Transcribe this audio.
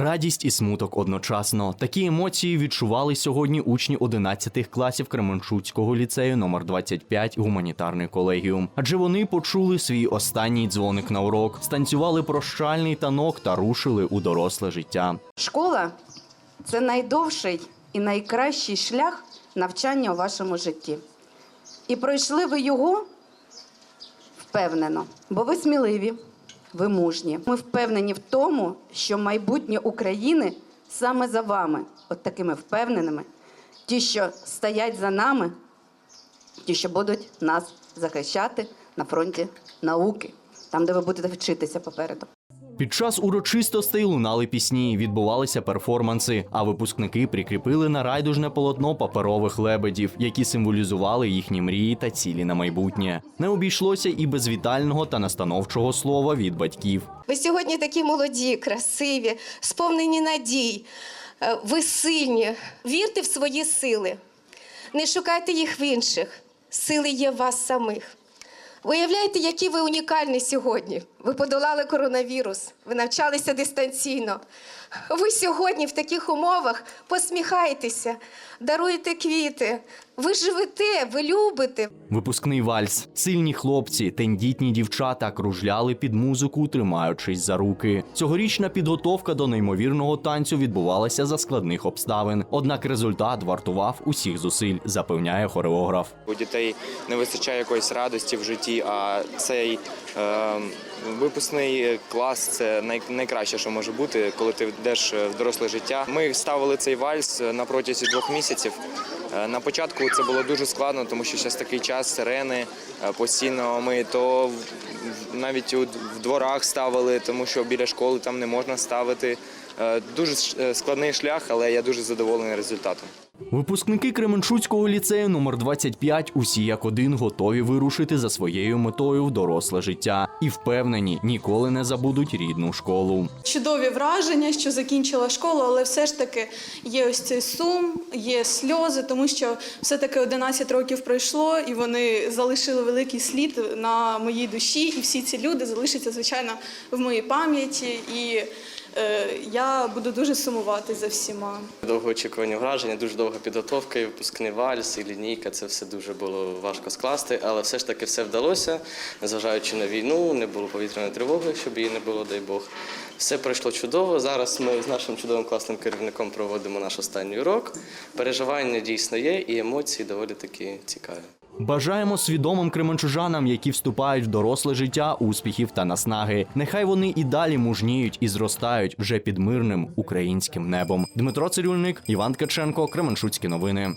Радість і смуток одночасно. Такі емоції відчували сьогодні учні 11 класів Кременчуцького ліцею номер 25 гуманітарний колегіум. Адже вони почули свій останній дзвоник на урок, станцювали прощальний танок та рушили у доросле життя. Школа це найдовший і найкращий шлях навчання у вашому житті. І пройшли ви його впевнено, бо ви сміливі, ви мужні. Ми впевнені в тому, що майбутнє України саме за вами, от такими впевненими, ті, що стоять за нами, ті, що будуть нас захищати на фронті науки, там, де ви будете вчитися попереду. Під час урочистостей лунали пісні, відбувалися перформанси, а випускники прикріпили на райдужне полотно паперових лебедів, які символізували їхні мрії та цілі на майбутнє. Не обійшлося і без вітального та настановчого слова від батьків. Ви сьогодні такі молоді, красиві, сповнені надій. Е, Ви сильні. Вірте в свої сили. Не шукайте їх в інших. Сили є в вас самих. Виявляйте, які ви унікальні сьогодні. Ви подолали коронавірус, ви навчалися дистанційно. Ви сьогодні в таких умовах посміхаєтеся, даруєте квіти. Ви живете, ви любите, Випускний вальс, сильні хлопці, тендітні дівчата кружляли під музику, тримаючись за руки. Цьогорічна підготовка до неймовірного танцю відбувалася за складних обставин. Однак результат вартував усіх зусиль, запевняє хореограф. У дітей не вистачає якоїсь радості в житті, а цей е, випускний клас це най, найкраще, що може бути, коли ти йдеш в доросле життя. Ми ставили цей вальс на протязі двох місяців. Е, На початку це було дуже складно, тому що зараз такий час, сирени е, постійно. Ми то навіть у, дворах ставили, тому що біля школи там не можна ставити. Е, Дуже е, складний шлях, але я дуже задоволений результатом. Випускники Кременчуцького ліцею номер 25 усі як один готові вирушити за своєю метою в доросле життя і впевнені, ніколи не забудуть рідну школу. чудові враження, що закінчила школу, але все ж таки є ось цей сум, є сльози, тому що все-таки 11 років пройшло, і вони залишили великий слід на моїй душі, і всі ці люди залишаться, звичайно, в моїй пам'яті. І я буду дуже сумувати за всіма. Довгоочікувані враження, дуже довга підготовка, і випускний вальс, і лінійка. Це все дуже було важко скласти, але все ж таки все вдалося, незважаючи на війну, не було повітряної тривоги, щоб її не було, дай Бог. Все пройшло чудово. Зараз ми з нашим чудовим класним керівником проводимо наш останній урок. Переживання дійсно є, і емоції доволі таки цікаві. Бажаємо свідомим кременчужанам, які вступають в доросле життя, успіхів та наснаги. Нехай вони і далі мужніють і зростають вже під мирним українським небом. Дмитро Цирюльник, Іван Ткаченко, Кременчуцькі новини.